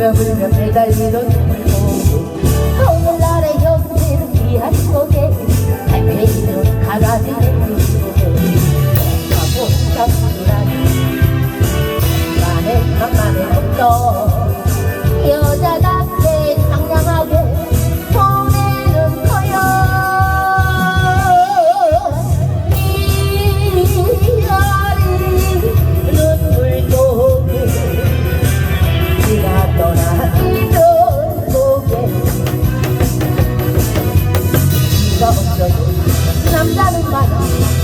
울며 불며 매달리던 눈물로 오늘날의 연세는 미한 속에 달팽이는 강아지의 눈속에 가고 잡수라니 만에 만만에 없던 I'm Namjalu my.